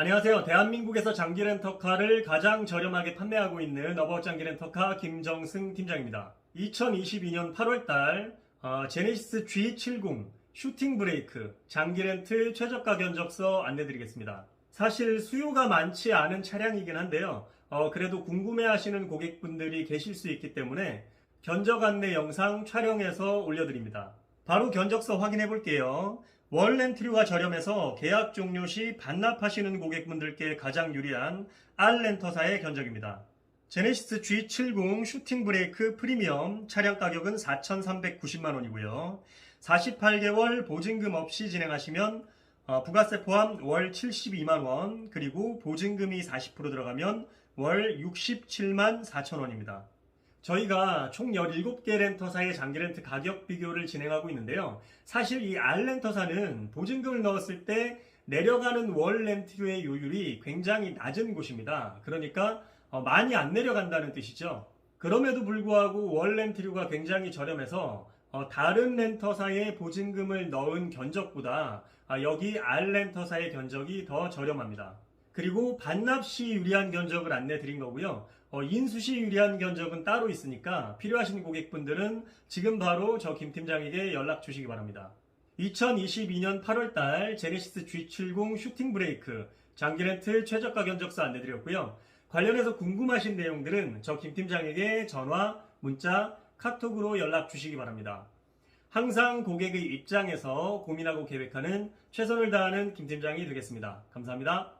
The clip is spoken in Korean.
안녕하세요. 대한민국에서 장기 렌터카를 가장 저렴하게 판매하고 있는 어바웃 장기 렌터카 김정승 팀장입니다. 2022년 8월달 어, 제네시스 G70 슈팅 브레이크 장기 렌트 최저가 견적서 안내드리겠습니다. 사실 수요가 많지 않은 차량이긴 한데요. 어, 그래도 궁금해하시는 고객분들이 계실 수 있기 때문에 견적 안내 영상 촬영해서 올려드립니다. 바로 견적서 확인해 볼게요. 월 렌트료가 저렴해서 계약 종료 시 반납하시는 고객분들께 가장 유리한 알렌터사의 견적입니다. 제네시스 G70 슈팅 브레이크 프리미엄 차량 가격은 4,390만 원이고요. 48개월 보증금 없이 진행하시면 어, 부가세 포함 월 72만 원 그리고 보증금이 40% 들어가면 월 67만 4천 원입니다. 저희가 총 17개 렌터사의 장기 렌트 가격 비교를 진행하고 있는데요. 사실 이 알렌터사는 보증금을 넣었을 때 내려가는 월 렌트료의 요율이 굉장히 낮은 곳입니다. 그러니까 어, 많이 안 내려간다는 뜻이죠. 그럼에도 불구하고 월 렌트료가 굉장히 저렴해서 어, 다른 렌터사의 보증금을 넣은 견적보다 아, 여기 알렌터사의 견적이 더 저렴합니다. 그리고 반납 시 유리한 견적을 안내 드린 거고요. 어, 인수 시 유리한 견적은 따로 있으니까 필요하신 고객분들은 지금 바로 저 김 팀장에게 연락 주시기 바랍니다. 2022년 8월달 제네시스 G70 슈팅 브레이크 장기 렌트 최저가 견적서 안내 드렸고요. 관련해서 궁금하신 내용들은 저 김 팀장에게 전화, 문자, 카톡으로 연락 주시기 바랍니다. 항상 고객의 입장에서 고민하고 계획하는 최선을 다하는 김 팀장이 되겠습니다. 감사합니다.